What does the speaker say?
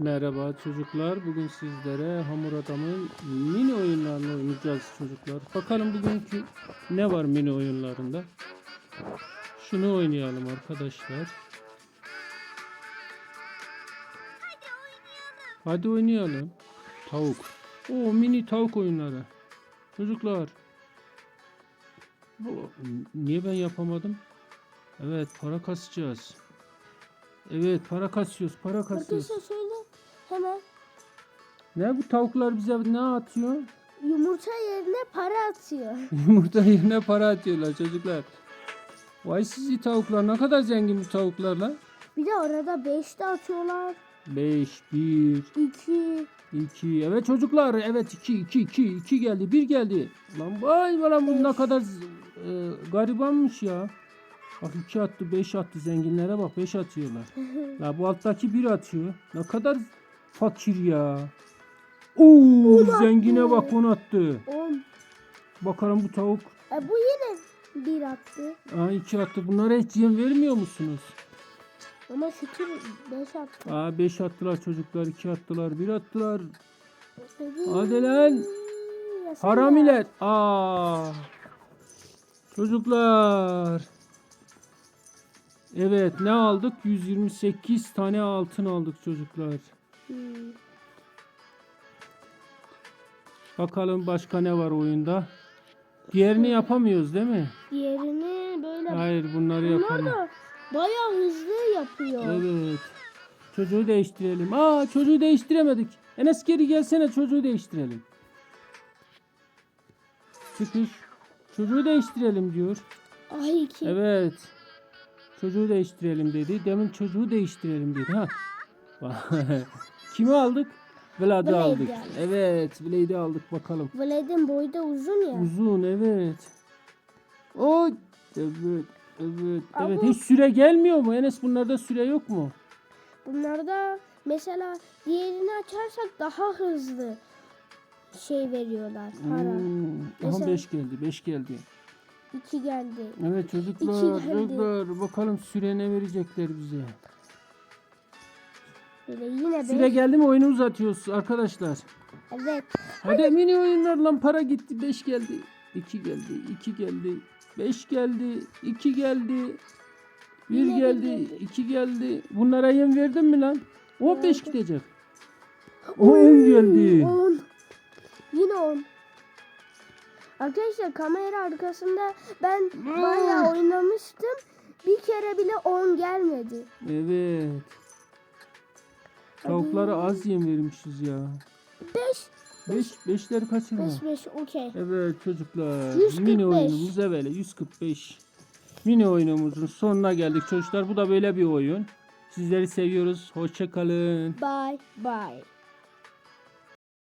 Merhaba çocuklar. Bugün sizlere Hamur Adam'ın mini oyunlarını oynayacağız çocuklar. Bakalım bugünkü ne var mini oyunlarında. Şunu oynayalım arkadaşlar. Hadi oynayalım. Tavuk. O mini tavuk oyunları. Çocuklar. Bu, niye ben yapamadım? Evet para kasacağız. Evet para kasıyoruz. Para kasıyoruz. Arkadaşlar hemen Ne bu tavuklar bize ne atıyor? yumurta yerine para atıyor. Yumurta yerine para atıyorlar çocuklar. Vay sizi tavuklar ne kadar zengin bu tavuklarla. Bir de orada 5 de atıyorlar. 5, 1, 2 2. Evet çocuklar evet 2, 2, 2, 2 geldi 1 geldi. Lan vay lan bu ne kadar e, garibanmış ya. Bak 2 attı 5 attı zenginlere bak 5 atıyorlar. Ya bu alttaki 1 atıyor. Ne kadar fakir ya. Oo zengine bak 10 attı. 10. Bakalım bu tavuk E, bu yine 1 attı. Aa iki attı. Bunlara hiç yem vermiyor musunuz? Ama şükür 5 attı. Aa 5 attılar çocuklar, 2 attılar, 1 attılar. Hadi lan. Yasana. Haramiler. Aa. Çocuklar. Evet ne aldık? 128 tane altın aldık çocuklar. Hmm. Bakalım başka ne var oyunda? Diğerini yapamıyoruz değil mi? Diğerini böyle Hayır bunları Bunlar yapamıyoruz. da bayağı hızlı yapıyor. Evet. Çocuğu değiştirelim. Aa çocuğu değiştiremedik. Enes geri gelsene çocuğu değiştirelim. Çıkış. Çocuğu değiştirelim diyor. Ay iki. Evet. Çocuğu değiştirelim dedi. Demin çocuğu değiştirelim dedi. Ha. Kimi aldık? Vlad'ı Vlad'ı aldık. Evet. Vlad'ı aldık bakalım. Vlad'in boyu da uzun ya. Uzun evet. O evet. Evet. Ama- Evet. Hiç süre gelmiyor mu? Enes bunlarda süre yok mu? Bunlarda mesela diğerini açarsak daha hızlı şey veriyorlar para. Hmm, Aha Mesela- 5 geldi. 5 geldi. İki geldi. Evet çocuklar, geldi. çocuklar bakalım süre ne verecekler bize. Böyle yine Süre beş. geldi mi oyunu uzatıyoruz arkadaşlar. Evet. Hadi mini oyunlarla para gitti. 5 geldi. 2 geldi. 2 geldi. 5 geldi. 2 geldi. 1 Yine bir geldi. geldi. 2 geldi. Bunlara yem verdin mi lan? O 5 Verdim. gidecek. O 10 geldi. On. Yine on. Arkadaşlar kamera arkasında ben bayağı oynamıştım. Bir kere bile 10 gelmedi. Evet. Tavuklara az yem vermişiz ya. 5 5 5'leri kaçırma. 5 5 okey. Evet çocuklar. 145. Mini oyunumuz evet 145. Mini oyunumuzun sonuna geldik çocuklar. Bu da böyle bir oyun. Sizleri seviyoruz. Hoşça kalın. Bye bye.